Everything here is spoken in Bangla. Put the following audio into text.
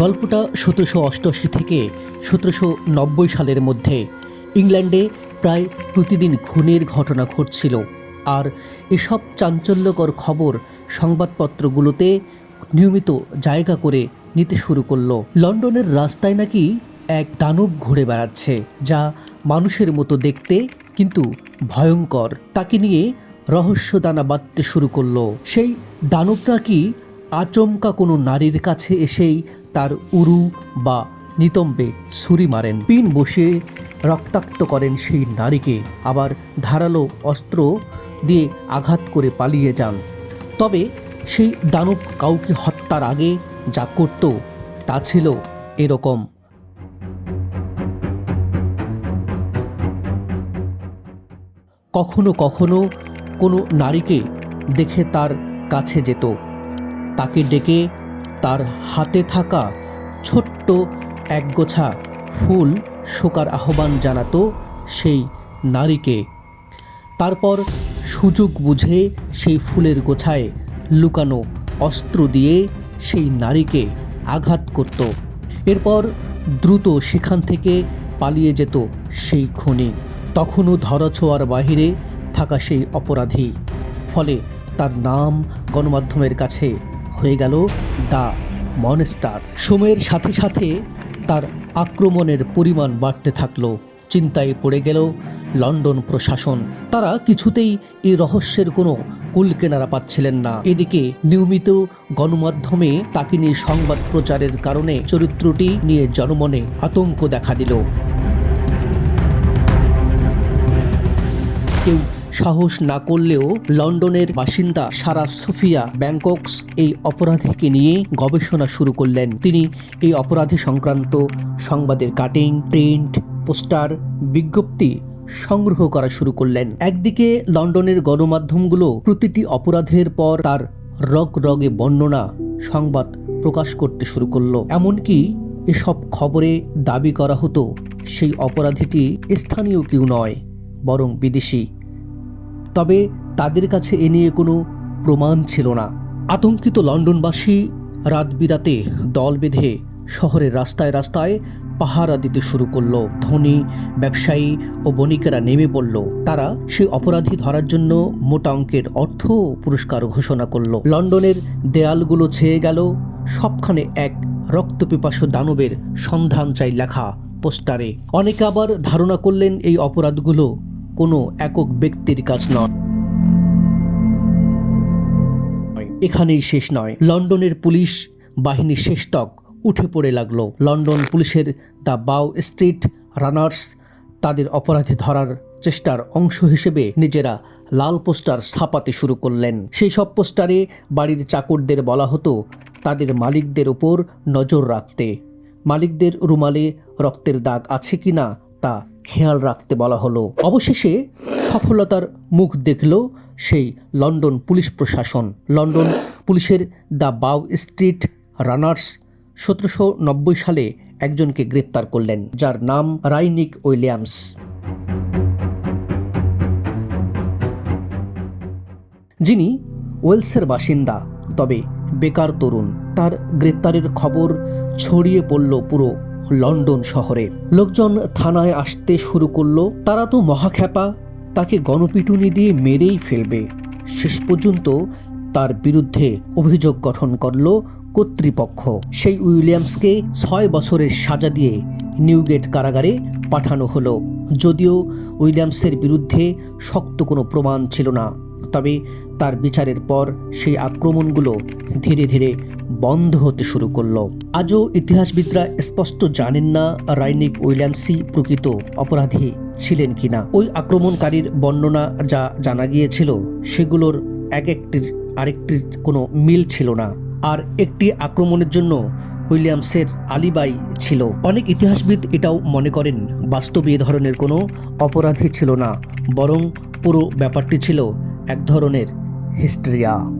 গল্পটা সতেরোশো অষ্টআশি থেকে সতেরোশো নব্বই সালের মধ্যে ইংল্যান্ডে প্রায় প্রতিদিন খুনের ঘটনা ঘটছিল। আর এসব চাঞ্চল্যকর খবর সংবাদপত্রগুলোতে নিয়মিত জায়গা করে নিতে শুরু করল। লন্ডনের রাস্তায় নাকি এক দানব ঘুরে বেড়াচ্ছে, যা মানুষের মতো দেখতে কিন্তু ভয়ঙ্কর। তাকে নিয়ে রহস্যদানা বাঁধতে শুরু করল। সেই দানবটা কি আচমকা কোনো নারীর কাছে এসেই তার উরু বা নিতম্বে ছুরি মারেন। পিন বসে রক্তাক্ত করেন সেই নারীকে। আবার ধারালো অস্ত্র দিয়ে আঘাত করে পালিয়ে যান। তবে সেই দানব কাউকে হত্যার আগে যা করত, তা ছিল এরকম। কখনো কখনো কোনো নারীকে দেখে তার কাছে যেত। তাকে ডেকে তার হাতে থাকা ছোট্ট একগোছা ফুল শোকার আহ্বান জানাতো সেই নারীকে। তারপর সুযোগ বুঝে সেই ফুলের গোছায় লুকানো অস্ত্র দিয়ে সেই নারীকে আঘাত করত। এরপর দ্রুত সেখান থেকে পালিয়ে যেত সেই খুনি। তখনও ধরাছোঁয়ার বাহিরে থাকা সেই অপরাধী। ফলে তার নাম গণমাধ্যমের কাছে হয়ে গেল দ্য মনস্টার। সময়ের সাথে সাথে তার আক্রমণের পরিমাণ বাড়তে থাকল। চিন্তায় পড়ে গেল লন্ডন প্রশাসন। তারা কিছুতেই এই রহস্যের কোনো কুলকেনারা পাচ্ছিলেন না। এদিকে নিয়মিত গণমাধ্যমে তাকে নিয়ে সংবাদ প্রচারের কারণে চরিত্রটি নিয়ে জনমনে আতঙ্ক দেখা দিল। কেউ সাহস না করলেও লন্ডনের বাসিন্দা সারা সুফিয়া ব্যাংককস এই অপরাধীকে নিয়ে গবেষণা শুরু করলেন। তিনি এই অপরাধী সংক্রান্ত সংবাদের কাটিং, প্রিন্ট, পোস্টার, বিজ্ঞপ্তি সংগ্রহ করা শুরু করলেন। একদিকে লন্ডনের গণমাধ্যমগুলো প্রতিটি অপরাধের পর তার রগ রগে বর্ণনা সংবাদ প্রকাশ করতে শুরু করল। এমনকি এসব খবরে দাবি করা হতো, সেই অপরাধীটি স্থানীয় কেউ নয়, বরং বিদেশি। তবে তাদের কাছে এ নিয়ে কোনো প্রমাণ ছিল না। আতঙ্কিত লন্ডনবাসী রাত বিরাতে দল বেঁধে শহরের রাস্তায় রাস্তায় পাহারা দিতে শুরু করল। ধনী, ব্যবসায়ী ও বণিকেরা নেমে পড়ল। তারা সেই অপরাধী ধরার জন্য মোটা অঙ্কের অর্থ পুরস্কার ঘোষণা করল। লন্ডনের দেয়ালগুলো ছেয়ে গেল, সবখানে এক রক্তপিপাসু দানবের সন্ধান চাই লেখা পোস্টারে। অনেকে আবার ধারণা করলেন এই অপরাধগুলো কোনো একক ব্যক্তির কাজ নয়। এখানেই শেষ নয়। লন্ডনের পুলিশ বাহিনী শেষতক উঠে পড়ে লাগল। লন্ডন পুলিশের দ্য বাউ স্ট্রিট রানার্স তাদের অপরাধী ধরার চেষ্টার অংশ হিসেবে নিজেরা লাল পোস্টার স্থাপাতে শুরু করলেন। সেই সব পোস্টারে বাড়ির চাকরদের বলা হতো, তাদের মালিকদের ওপর নজর রাখতে। মালিকদের রুমালে রক্তের দাগ আছে কিনা তা খেয়াল রাখতে বলা হলো। অবশেষে সফলতার মুখ দেখল সেই লন্ডন পুলিশ প্রশাসন। লন্ডন পুলিশের দ্য বাউ স্ট্রিট রানার্স সতেরোশো নব্বই সালে একজনকে গ্রেপ্তার করলেন, যার নাম রাইনিক উইলিয়ামস। যিনি ওয়েলসের বাসিন্দা, তবে বেকার তরুণ। তার গ্রেপ্তারের খবর ছড়িয়ে পড়ল পুরো লন্ডন শহরে। লোকজন থানায় আসতে শুরু করল, তারা তো মহাখ্যাপা, তাকে গণপিটুনি দিয়ে মেরেই ফেলবে। শেষ পর্যন্ত তার বিরুদ্ধে অভিযোগ গঠন করল কর্তৃপক্ষ। সেই উইলিয়ামসকে ছয় বছরের সাজা দিয়ে নিউগেট কারাগারে পাঠানো হলো। যদিও উইলিয়ামসের বিরুদ্ধে শক্ত কোনো প্রমাণ ছিল না, তবে তার বিচারের পর সেই আক্রমণগুলো ধীরে ধীরে বন্ধ হতে শুরু করল। আজও ইতিহাসবিদরা স্পষ্ট জানেন না রাইনিক উইলিয়ামসি প্রকৃত অপরাধী ছিলেন কিনা। ওই আক্রমণকারীর বর্ণনা যা জানা গিয়েছিল, সেগুলোর এক একটির আরেকটির কোনো মিল ছিল না। আর একটি আক্রমণের জন্য উইলিয়ামসের আলিবাই ছিল। অনেক ইতিহাসবিদ এটাও মনে করেন, বাস্তবে এ ধরনের কোনো অপরাধী ছিল না, বরং পুরো ব্যাপারটি ছিল এক ধরনের হিস্ট্রিয়া।